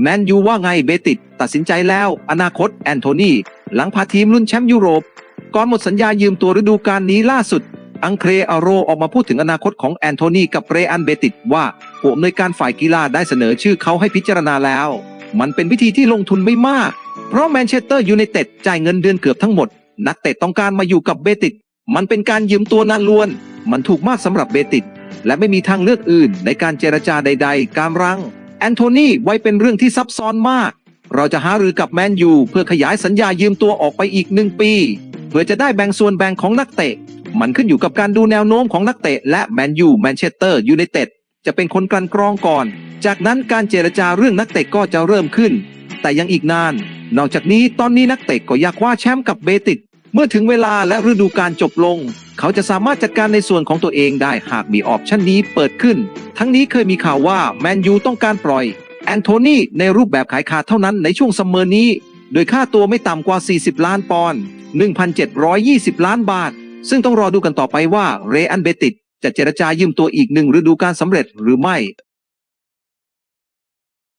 แมนยูว่าไงเบติดตัดสินใจแล้ว อนาคตแอนโทนีหลังพาทีมลุ้นแชมป์ยุโรป ก่อนหมดสัญญายืมตัวฤดูกาลนี้ล่าสุด อังเครอาโรออกมาพูดถึงอนาคตของแอนโทนีกับเรอันเบติดว่าผู้อำนวยการฝ่ายกีฬาได้เสนอชื่อเขาให้พิจารณาแล้ว มันเป็นวิธีที่ลงทุนไม่มาก เพราะแมนเชสเตอร์ยูไนเต็ดจ่ายเงินเดือนเกือบทั้งหมด นักเตะต้องการมาอยู่กับเบติดมันเป็นการยืมตัวนานล้วน มันถูกมากสำหรับเบติดและไม่มีทางเลือกอื่นในการเจรจาใด ๆ การรัง แอนโทนีไว้เป็นเรื่องที่ซับซ้อนมาก เราจะหารือกับแมนยูเพื่อขยายสัญญายืมตัวออกไปอีกหนึ่งปี เพื่อจะได้แบ่งส่วนแบ่งของนักเตะ มันขึ้นอยู่กับการดูแนวโน้มของนักเตะและแมนยูแมนเชสเตอร์ยูไนเต็ดจะเป็นคนกลั่นกรองก่อน จากนั้นการเจรจาเรื่องนักเตะก็จะเริ่มขึ้น แต่ยังอีกนาน นอกจากนี้ตอนนี้นักเตะก็อยากคว้าแชมป์กับเบติด เมื่อถึงเวลาและฤดูกาลจบลง เขาจะสามารถจัดการในส่วนของตัวเองได้หากมีออปชันนี้เปิดขึ้น ทั้งนี้เคยมีข่าวว่าแมนยูต้องการปล่อย แอนโทนีในรูปแบบขายขาดเท่านั้นในช่วงซัมเมอร์นี้ โดยค่าตัวไม่ต่ำกว่า 40 ล้านปอนด์ 1,720 ล้านบาท ซึ่งต้องรอดูกันต่อไปว่าเรอันเบติดจะเจรจายืมตัวอีกหนึ่งฤดูกาลสำเร็จหรือไม่